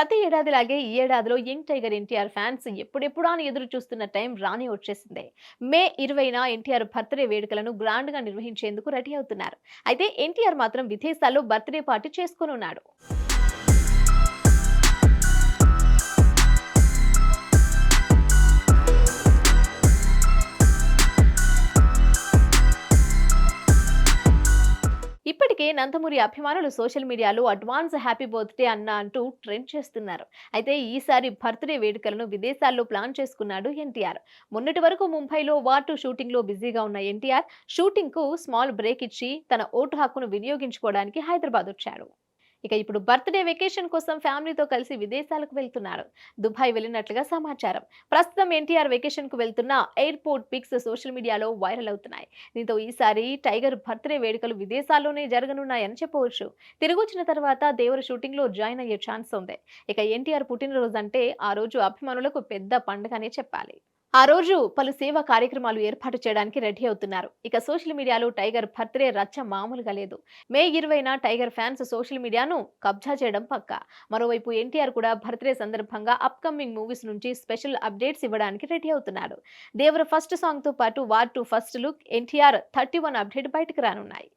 ప్రతి ఏడాదిలాగే ఈ ఏడాదిలో యంగ్ టైగర్ ఎన్టీఆర్ ఫ్యాన్స్ ఎప్పుడెప్పుడా అని ఎదురు చూస్తున్న టైం రాని వచ్చేసిందే. మే ఇరవైన ఎన్టీఆర్ బర్త్డే వేడుకలను గ్రాండ్గా నిర్వహించేందుకు రెడీ అవుతున్నారు. అయితే ఎన్టీఆర్ మాత్రం విదేశాల్లో బర్త్డే పార్టీ చేసుకోనున్నాడు ఇప్పటికే నందమూరి అభిమానులు సోషల్ మీడియాలో అడ్వాన్స్ హ్యాపీ బర్త్డే అన్న అంటూ ట్రెండ్ చేస్తున్నారు. అయితే ఈసారి బర్త్డే వేడుకలను విదేశాల్లో ప్లాన్ చేసుకున్నాడు ఎన్టీఆర్. మొన్నటి వరకు ముంబైలో వార్ టూ షూటింగ్లో బిజీగా ఉన్న ఎన్టీఆర్ షూటింగ్కు స్మాల్ బ్రేక్ ఇచ్చి తన ఓటు హక్కును వినియోగించుకోవడానికి హైదరాబాద్ వచ్చాడు. ఇక ఇప్పుడు బర్త్డే వెకేషన్ కోసం ఫ్యామిలీతో కలిసి విదేశాలకు వెళ్తున్నారు. దుబాయ్ వెళ్ళినట్లుగా సమాచారం. ప్రస్తుతం ఎన్టీఆర్ వెకేషన్కు వెళ్తున్న ఎయిర్పోర్ట్ పిక్స్ సోషల్ మీడియాలో వైరల్ అవుతున్నాయి. దీంతో ఈసారి టైగర్ బర్త్డే వేడుకలు విదేశాల్లోనే జరగనున్నాయని చెప్పవచ్చు. తిరిగి వచ్చిన తర్వాత దేవర షూటింగ్లో జాయిన్ అయ్యే ఛాన్స్ ఉంది. ఇక ఎన్టీఆర్ పుట్టినరోజు అంటే ఆ రోజు అభిమానులకు పెద్ద పండుగనే చెప్పాలి. ఆ రోజు పలు సేవా కార్యక్రమాలు ఏర్పాటు చేయడానికి రెడీ అవుతున్నారు. ఇక సోషల్ మీడియాలో టైగర్ బర్త్డే రచ్చ మామూలుగా లేదు. మే ఇరవైన టైగర్ ఫ్యాన్స్ సోషల్ మీడియాను కబ్జా చేయడం పక్క. మరోవైపు ఎన్టీఆర్ కూడా బర్త్డే సందర్భంగా అప్కమింగ్ మూవీస్ నుంచి స్పెషల్ అప్డేట్స్ ఇవ్వడానికి రెడీ అవుతున్నాడు దేవర ఫస్ట్ సాంగ్తో పాటు War two first look NTR thirty one update బయటకు రానున్నాయి.